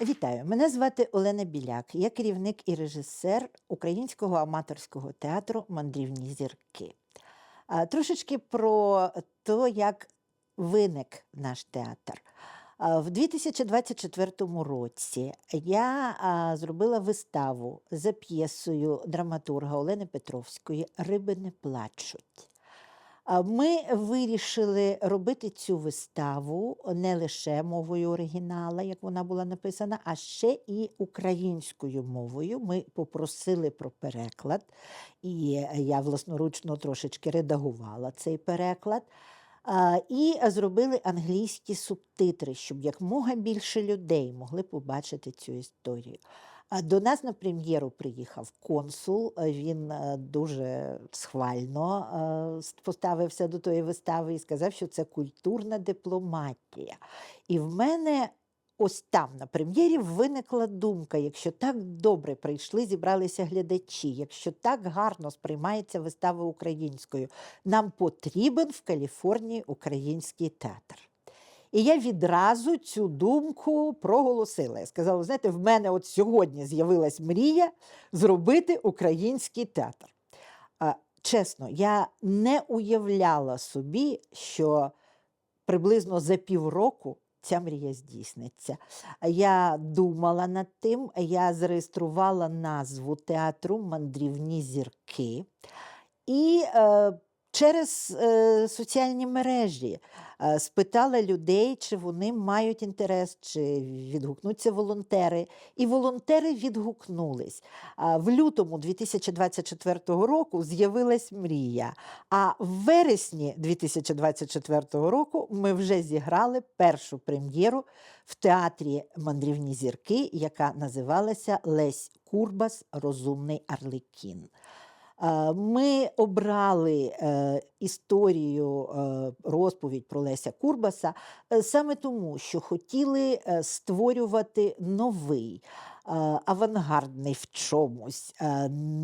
Вітаю, мене звати Олена Біляк. Я керівник і режисер українського аматорського театру Мандрівні зірки. Трошечки про те, як виник наш театр. В 2024 році я зробила виставу за п'єсою драматурга Олени Петровської Риби не плачуть. Ми вирішили робити цю виставу не лише мовою оригінала, як вона була написана, а ще і українською мовою. Ми попросили про переклад, і я власноручно трошечки редагувала цей переклад. І зробили англійські субтитри, щоб якмога більше людей могли побачити цю історію. До нас на прем'єру приїхав консул. е, Він е, дуже схвально е, поставився до тої вистави і сказав, що це культурна дипломатія. І в мене ось там на прем'єрі виникла думка: якщо так добре прийшли, зібралися глядачі, якщо так гарно сприймається вистава українською, нам потрібен в Каліфорнії український театр. І я відразу цю думку проголосила. Я сказала: знаєте, в мене от сьогодні з'явилась мрія зробити український театр. Чесно, я не уявляла собі, що приблизно за півроку ця мрія здійсниться. Я думала над тим, я зареєструвала назву театру Мандрівні зірки. І е, через е, соціальні мережі спитала людей, чи вони мають інтерес, чи відгукнуться волонтери. І волонтери відгукнулись. В лютому 2024 року з'явилась мрія. А в вересні 2024 року ми вже зіграли першу прем'єру в театрі Мандрівні зірки, яка називалася Лесь Курбас Розумний Арлекін. Е, Ми обрали е, історію, е, розповідь про Леся Курбаса саме тому, що хотіли створювати новий, авангардний в чомусь,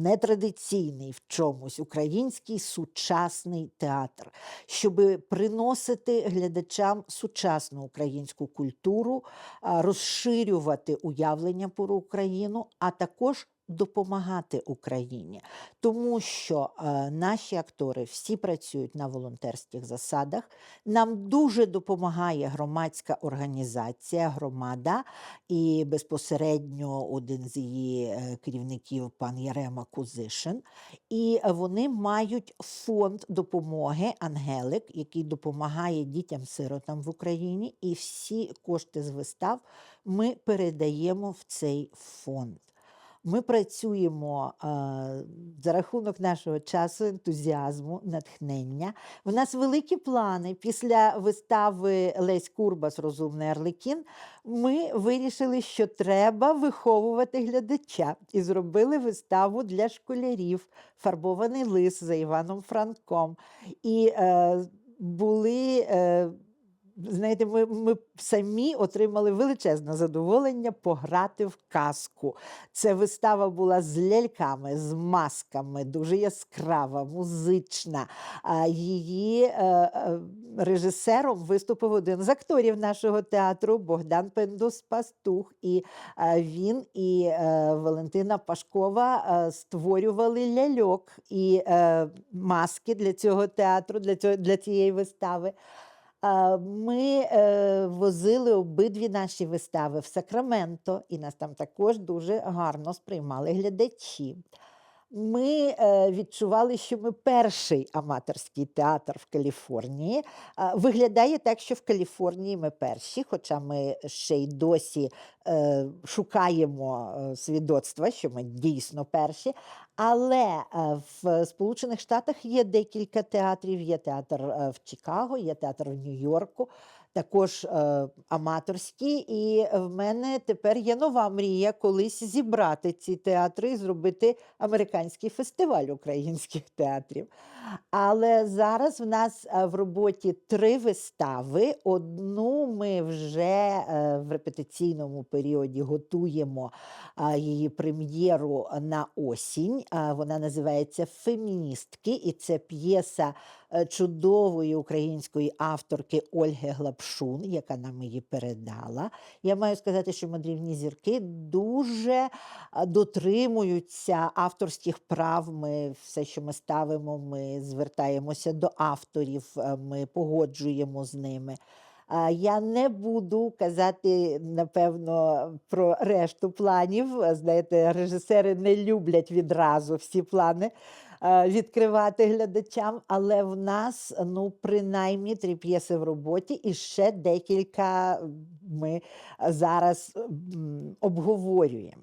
нетрадиційний в чомусь український сучасний театр, щоб приносити глядачам сучасну українську культуру, розширювати уявлення про Україну, а також допомагати Україні, тому що е, наші актори всі працюють на волонтерських засадах. Нам дуже допомагає громадська організація Громада, і безпосередньо один з її е, керівників, пан Ярема Кузишин. І вони мають фонд допомоги Ангелик, який допомагає дітям-сиротам в Україні. І всі кошти з вистав ми передаємо в цей фонд. Ми працюємо е, за рахунок нашого часу, ентузіазму, натхнення. В нас великі плани. Після вистави Лесь Курбас Розумний Арлекін ми вирішили, що треба виховувати глядача і зробили виставу для школярів Фарбований лис за Іваном Франком. І е, були. Е, Знаєте, ми, ми самі отримали величезне задоволення пограти в казку. Це вистава була з ляльками, з масками, дуже яскрава, музична. Її е, е, режисером виступив один з акторів нашого театру Богдан Пендус Пастух. І е, він і Валентина Пашкова створювали ляльок і маски для цього театру, для цієї вистави. Ми е, возили обидві наші вистави в Сакраменто, і нас там також дуже гарно сприймали глядачі. Ми е, відчували, що ми перший аматорський театр в Каліфорнії. Виглядає так, що в Каліфорнії ми перші, хоча ми ще й досі е, шукаємо е, свідоцтва, що ми дійсно перші. Але в Сполучених Штатах є декілька театрів. Є театр в Чикаго, є театр в Нью-Йорку, також е, аматорські. І в мене тепер є нова мрія колись зібрати ці театри і зробити американський фестиваль українських театрів. Але зараз в нас е, в роботі три вистави. Одну ми вже е, в репетиційному періоді готуємо її прем'єру на осінь. Вона називається Феміністки, і це п'єса чудової української авторки Ольги Глапшун, яка нам її передала. Я маю сказати, що мандрівні зірки дуже дотримуються авторських прав. Ми все, що ми ставимо, ми звертаємося до авторів, е, ми погоджуємо з ними. Я не буду казати, напевно, про решту планів. Знаєте, режисери не люблять відразу всі плани відкривати глядачам, але в нас ну, принаймні три п'єси в роботі, і ще декілька ми зараз обговорюємо.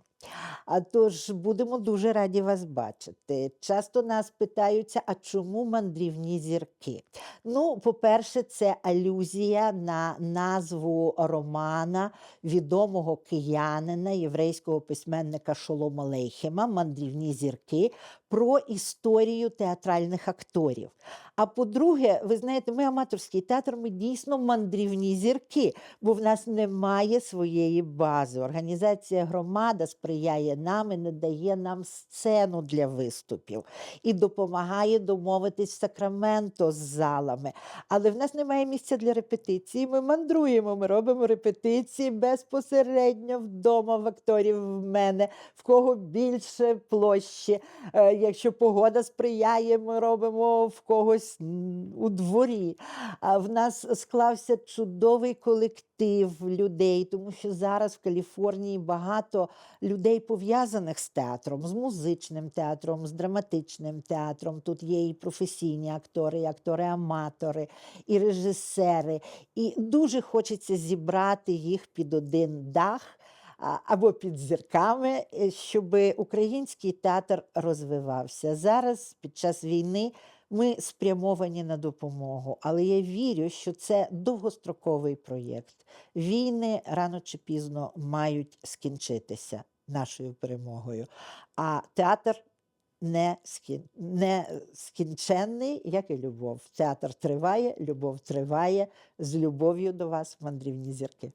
А тож будемо дуже раді вас бачити. Часто нас питаються, а чому мандрівні зірки? Ну, по-перше, це алюзія на назву романа відомого киянина, єврейського письменника Шолома Лейхема Мандрівні зірки про історію театральних акторів. А по-друге, ви знаєте, ми аматорський театр, ми дійсно мандрівні зірки, бо в нас немає своєї бази. Організація громада сприяє нам і не дає нам сцену для виступів і допомагає домовитись Сакраменто з залами. Але в нас немає місця для репетиції. Ми мандруємо, ми робимо репетиції безпосередньо вдома в акторів в мене, в кого більше площі. Е, Якщо погода сприяє, ми робимо в когось м, у дворі. А в нас склався чудовий колектив людей, тому що зараз в Каліфорнії багато людей пов'язаних з театром, з музичним театром, з драматичним театром. Тут є і професійні актори, і актори-аматори, і режисери. І дуже хочеться зібрати їх під один дах або під зірками, щоб український театр розвивався. Зараз, під час війни, ми спрямовані на допомогу, але я вірю, що це довгостроковий проєкт. Війни рано чи пізно мають скінчитися нашою перемогою. А театр не, скін... не скінченний, як і любов. Театр триває, любов триває. З любов'ю до вас, мандрівні зірки.